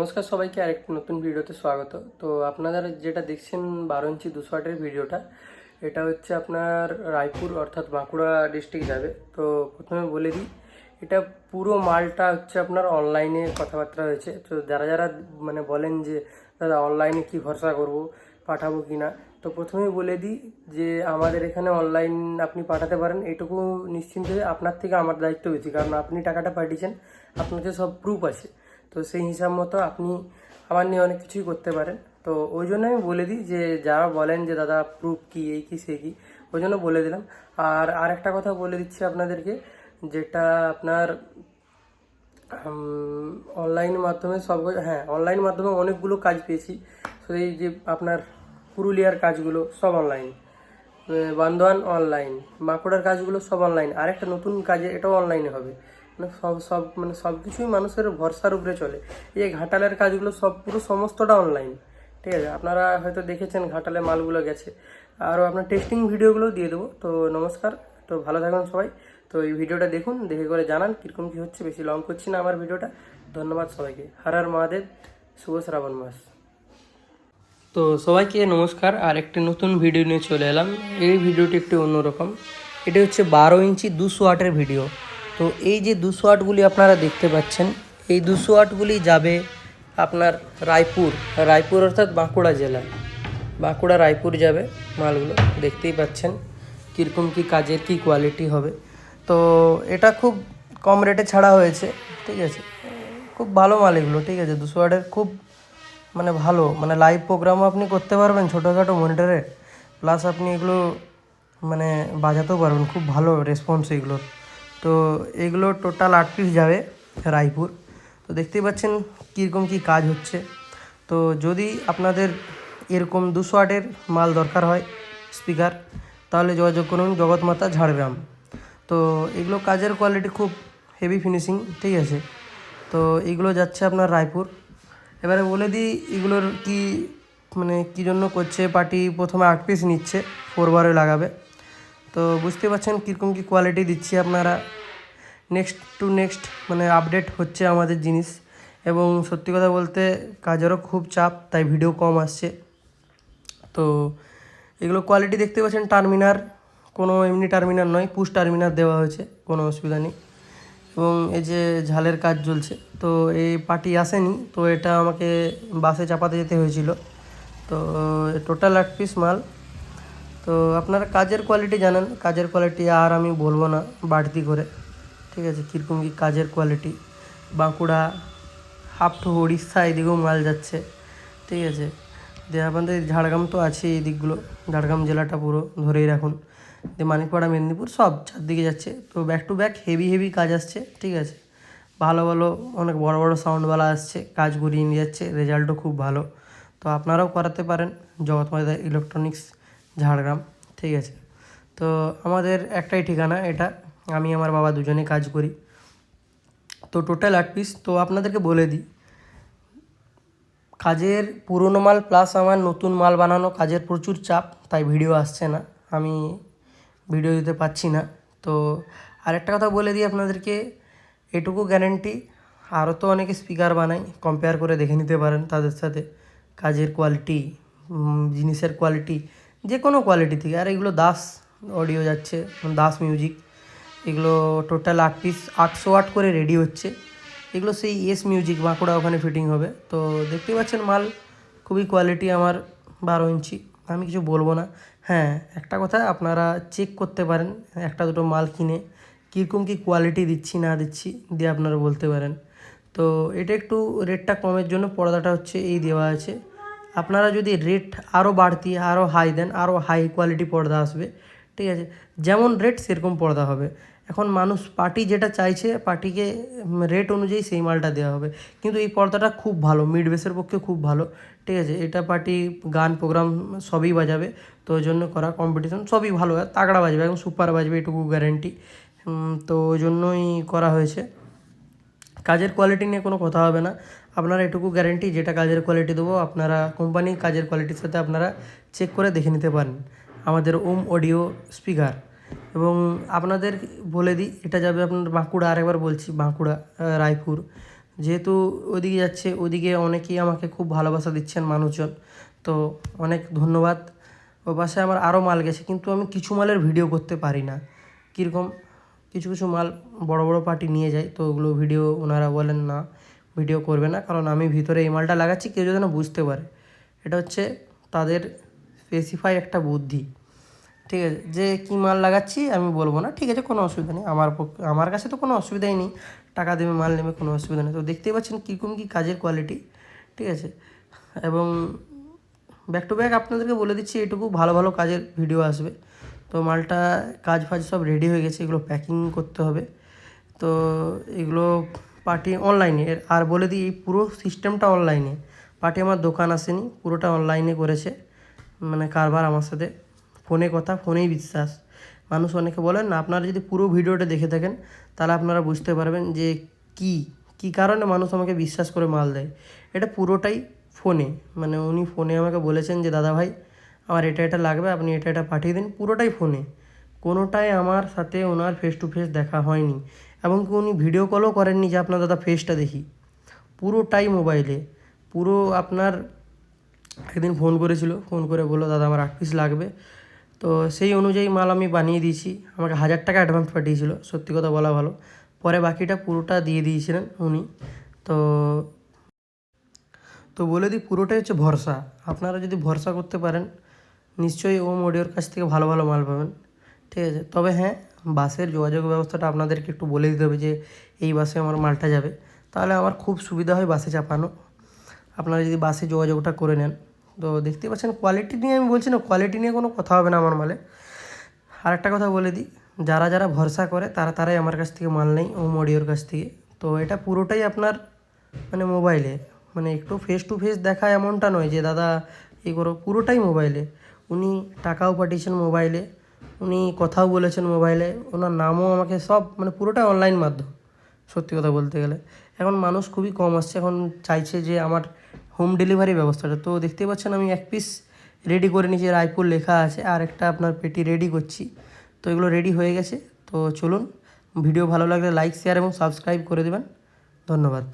নমস্কার সবাইকে, আরেকটি নতুন ভিডিওতে স্বাগত। তো আপনারা যেটা দেখছেন বারো ইঞ্চি দুশো আটের ভিডিওটা, এটা হচ্ছে আপনার রায়পুর অর্থাৎ বাঁকুড়া ডিস্ট্রিক্ট যাবে। তো প্রথমে বলে দিই, এটা পুরো মালটা হচ্ছে আপনার অনলাইনে কথাবার্তা হয়েছে। তো যারা যারা মানে বলেন যে, দাদা অনলাইনে কি ভরসা করব, পাঠাবো কি না? তো প্রথমেই বলে দিই যে, আমাদের এখানে অনলাইন আপনি পাঠাতে পারেন। এটুকু নিশ্চিন্ত আপনার থেকে আমার দায়িত্ব বেশি। কারণ আপনি টাকাটা পাঠিয়েছেন, আপনার সব প্রুফ আছে। তো সেই হিসাব মতো আপনি আমার নিয়ে অনেক কিছুই করতে পারেন। তো ওই জন্য আমি বলে দিই যে, যারা বলেন যে, দাদা প্রুফ কি, এই কি, সে কি? ওই জন্য বলে দিলাম। আর আরেকটা কথা বলে দিচ্ছি আপনাদেরকে, যেটা আপনার অনলাইন মাধ্যমে সব হ্যাঁ অনলাইন মাধ্যমে অনেকগুলো কাজ পেয়েছি। তো এই যে আপনার পুরুলিয়ার কাজগুলো সব অনলাইন বান্দোয়ান অনলাইন বাঁকুড়ার কাজগুলো সব অনলাইন আরেকটা নতুন কাজে এটাও অনলাইনে হবে। মানে সব সব মানে সব কিছুই মানুষের ভরসার উপরে চলে। এই ঘাটালের কাজগুলো সব, পুরো সমস্তটা অনলাইন ঠিক আছে? আপনারা হয়তো দেখেছেন ঘাটালে মালগুলো গেছে। আরও আপনার টেস্টিং ভিডিওগুলো দিয়ে দেবো। তো নমস্কার, তো ভালো থাকুন সবাই। তো এই ভিডিওটা দেখুন, দেখে করে জানান কীরকম কী হচ্ছে, বেশি লং করছি না আমার ভিডিওটা। ধন্যবাদ সবাইকে। হর হর মহাদেব, শুভ শ্রাবণ মাস। তো সবাইকে নমস্কার আর একটি নতুন ভিডিও নিয়ে চলে এলাম। এই ভিডিওটি একটু অন্যরকম। এটি হচ্ছে বারো ইঞ্চি দুশো আটের ভিডিও তো এই যে দুশো আটগুলি আপনারা দেখতে পাচ্ছেন, এই দুশো আটগুলি যাবে আপনার রায়পুর। রায়পুর অর্থাৎ বাঁকুড়া জেলা। বাঁকুড়া, রায়পুর যাবে মালগুলো। দেখতেই পাচ্ছেন কীরকম কী কাজের, কী কোয়ালিটি হবে। তো এটা খুব কম রেটে ছাড়া হয়েছে, ঠিক আছে? খুব ভালো মাল এগুলো, ঠিক আছে? দুশো আটের খুব মানে ভালো মানে লাইভ প্রোগ্রামও আপনি করতে পারবেন ছোটোখাটো মনিটরে প্লাস আপনি এগুলো মানে বাজাতেও পারবেন, খুব ভালো রেসপন্স এগুলোর। তো এগুলো টোটাল আট পিস যাবে রায়পুর। তো দেখতেই পাচ্ছেন কীরকম কী কাজ হচ্ছে। তো যদি আপনাদের এরকম দুশো আটের মাল দরকার হয় স্পিকার তাহলে যোগাযোগ করুন জগৎমাতা ঝাড়গ্রাম। তো এগুলো কাজের কোয়ালিটি খুব হেভি ফিনিশিং ঠিক আছে? তো এগুলো যাচ্ছে আপনার রায়পুর। এবারে বলে দিই এগুলোর কি মানে কী জন্য করছে পার্টি প্রথমে আট পিস নিচ্ছে ফোর বারে লাগাবে। তো বুঝতে পারছেন কীরকম কী কোয়ালিটি দিচ্ছি আপনারা। নেক্সট টু নেক্সট মানে আপডেট হচ্ছে আমাদের জিনিস। এবং সত্যি কথা বলতে কাজেরও খুব চাপ, তাই ভিডিও কম আসছে। তো এগুলো কোয়ালিটি দেখতে পাচ্ছেন টার্মিনার কোনো এমনি টার্মিনার নয় পুশ টার্মিনার দেওয়া হয়েছে, কোনো অসুবিধা নেই। এবং এই যে ঝালের কাজ চলছে, তো এই পার্টি আসেনি, তো এটা আমাকে বাসে চাপাতে যেতে হয়েছিল। তো টোটাল আট পিস মাল। তো আপনারা কাজের কোয়ালিটি জানেন। কাজের কোয়ালিটি আর আমি বলব না বাড়তি করে। ঠিক আছে? কীরকম কী কাজের quality Bankura half to Orissa এদিকেও মাল যাচ্ছে। ঠিক আছে? দিয়ে ঝাড়গ্রাম তো আছে এই দিকগুলো। ঝাড়গ্রাম জেলাটা পুরো ধরেই রাখুন। দিয়ে মানিকপাড়া, মেদিনীপুর সব চারদিকে যাচ্ছে। তো back to back heavy heavy কাজ আসছে। ঠিক আছে? ভালো ভালো অনেক বড় বড় সাউন্ডওয়ালা আসছে। কাজ করিয়ে নিয়ে যাচ্ছে। রেজাল্টও খুব ভালো। তো আপনারাও করাতে পারেন। জগৎ জগৎমাতা ইলেকট্রনিক্স ঝাড়গ্রাম, ঠিক আছে? তো আমাদের একটাই ঠিকানা এটা, আমি আমার বাবা দুজনে কাজ করি। তো টোটাল আট পিস তো আপনাদেরকে বলে দিই, কাজের পুরনো মাল প্লাস আমার নতুন মাল বানানো, কাজের প্রচুর চাপ, তাই ভিডিও আসছে না। আমি ভিডিও দিতে পারছি না। তো আরেকটা কথা বলে দিই আপনাদেরকে, এটুকু গ্যারেন্টি আরও তো অনেকে স্পিকার বানায় কম্পেয়ার করে দেখে নিতে পারেন তাদের সাথে। কাজের কোয়ালিটি জিনিসের কোয়ালিটি যে কোনো কোয়ালিটি থেকে। আর এগুলো দাস অডিও যাচ্ছে দাস মিউজিক এগুলো টোটাল আট পিস আটশো আট করে রেডি হচ্ছে। এগুলো সেই এস মিউজিক বাঁকুড়া ওখানে ফিটিং হবে। তো দেখতেই পাচ্ছেন মাল, খুবই কোয়ালিটি আমার বারো ইঞ্চি। আমি কিছু বলব না। হ্যাঁ একটা কথা আপনারা চেক করতে পারেন, একটা দুটো মাল কিনে। কীরকম কী কোয়ালিটি দিচ্ছি, না দিচ্ছি, দিয়ে আপনারা বলতে পারেন। তো এটা একটু রেটটা কমের জন্য পর্দাটা হচ্ছে এই দেওয়া আছে। আপনারা যদি রেট আরও বাড়তি আরও হাই দেন আরও হাই কোয়ালিটি পর্দা আসবে, ঠিক আছে? যেমন রেট সেরকম পর্দা হবে। এখন মানুষ পার্টি যেটা চাইছে পার্টিকে রেট অনুযায়ী সেই মালটা দেওয়া হবে। কিন্তু এই পর্দাটা খুব ভালো মিড বেসের পক্ষে খুব ভালো, ঠিক আছে? এটা পার্টি গান প্রোগ্রাম সবই বাজাবে, তো ওই জন্য করা কম্পিটিশন সবই ভালো। তাগড়া বাজবে এবং সুপার বাজবে, এটুকু গ্যারেন্টি তো ওই জন্যই করা হয়েছে। কাজের কোয়ালিটি নিয়ে কোনো কথা হবে না। আপনারা এটুকু গ্যারেন্টি যেটা কাজের কোয়ালিটি দেবো, আপনারা কোম্পানি কাজের কোয়ালিটির সাথে আপনারা চেক করে দেখে নিতে পারেন। আমাদের ওম অডিও স্পিকার এবং আপনাদের বলে দিই, এটা যাবে আপনার বাঁকুড়া, আরেকবার বলছি, বাঁকুড়া রায়পুর। যেহেতু ওদিকে যাচ্ছে, ওদিকে অনেকেই আমাকে খুব ভালোবাসা দিচ্ছেন মানুষজন। তো অনেক ধন্যবাদ। ও পাশে আমার আরও মাল গেছে, কিন্তু আমি কিছু মালের ভিডিও করতে পারি না। কীরকম? কিছু কিছু মাল বড় বড় পার্টি নিয়ে যায়, তো ওগুলো ভিডিও ওনারা বলেন না ভিডিও করবে না, কারণ আমি ভিতরে এই মালটা লাগাচ্ছি, কেউ যেন বুঝতে পারে। এটা হচ্ছে তাদের স্পেসিফাই একটা বুদ্ধি। ঠিক আছে, যে কী মাল লাগাচ্ছি আমি বলব না, ঠিক আছে, কোনো অসুবিধা নেই। আমার পক্ষে আমার কাছে তো কোনো অসুবিধাই নেই, টাকা দেবে, মাল নেবে, কোনো অসুবিধা নেই। তো দেখতেই পাচ্ছেন কীরকম কী কাজের কোয়ালিটি ঠিক আছে। এবং ব্যাক টু ব্যাক আপনাদেরকে বলে দিচ্ছি, এটুকু ভালো ভালো কাজের ভিডিও আসবে। তো মালটা কাজ ফাজ সব রেডি হয়ে গেছে, এগুলো প্যাকিং করতে হবে। তো এগুলো পার্টি অনলাইনে আর বলে দিই, এই পুরো সিস্টেমটা অনলাইনে পার্টি আমার দোকান আসেনি, পুরোটা অনলাইনে করেছে। মানে কারবার আমার সাথে। ফোনে কথা, ফোনেই বিশ্বাস। মানুষ অনেকে বলেন না, আপনারা যদি পুরো ভিডিওটা দেখে থাকেন, তাহলে আপনারা বুঝতে পারবেন যে কি কি কারণে মানুষ আমাকে বিশ্বাস করে মাল দেয়। এটা পুরোটাই ফোনে। মানে উনি ফোনে আমাকে বলেছেন যে, দাদা ভাই আমার এটা এটা লাগবে, আপনি এটা এটা পাঠিয়ে দিন, পুরোটাই ফোনে কোনোটাই আমার সাথে ওনার ফেস টু ফেস দেখা হয়নি এবং কি উনি ভিডিও কলও করেননি যে আপনার দাদা ফেসটা দেখি। পুরোটাই মোবাইলে পুরো আপনার একদিন ফোন করেছিল ফোন করে বলল, দাদা, আমার আট পিস লাগবে। তো সেই অনুযায়ী মাল আমি বানিয়ে দিয়েছি। আমাকে হাজার টাকা অ্যাডভান্স পাঠিয়েছিল, সত্যি কথা বলা ভালো। পরে বাকিটা পুরোটা দিয়ে দিয়েছিলেন উনি। তো তো বলে দিই, পুরোটাই হচ্ছে ভরসা। আপনারা যদি ভরসা করতে পারেন নিশ্চয়ই ও মোডিওর কাছ থেকে ভালো ভালো মাল পাবেন। ঠিক আছে? তবে হ্যাঁ বাসের যোগাযোগ ব্যবস্থাটা আপনাদেরকে একটু বলে দিতে হবে যে এই বাসে আমার মালটা যাবে। তাহলে আমার খুব সুবিধা হয় বাসে চাপানো। আপনারা যদি বাসে যোগাযোগটা করে নেন। তো দেখতে পাচ্ছেন কোয়ালিটি নিয়ে আমি বলছি না কোয়ালিটি নিয়ে কোনো কথা হবে না আমার মালে। আর একটা কথা বলে দিই, যারা যারা ভরসা করে, তারা তারাই আমার কাছ থেকে মাল নেই ও মডিওর কাছ থেকে। তো এটা পুরোটাই আপনার মানে মোবাইলে মানে একটু ফেস টু ফেস দেখা এমনটা নয় যে, দাদা এই করো। পুরোটাই মোবাইলে উনি টাকাও পাঠিয়েছেন মোবাইলে, উনি কথাও বলেছেন মোবাইলে, ওনার নামও আমাকে সব মানে পুরোটা অনলাইন মাধ্যম, সত্যি কথা বলতে গেলে। এখন মানুষ খুবই কম আসছে, এখন চাইছে যে আমার হোম ডেলিভারি ব্যবস্থাটা। তো দেখতেই পাচ্ছেন আমি এক পিস রেডি করে নিয়েছি রায়পুর লেখা আছে, আর একটা আপনার পেটি রেডি করছি। তো এগুলো রেডি হয়ে গেছে, তো চলুন, ভিডিও ভালো লাগলে লাইক শেয়ার এবং সাবস্ক্রাইব করে দেবেন। ধন্যবাদ।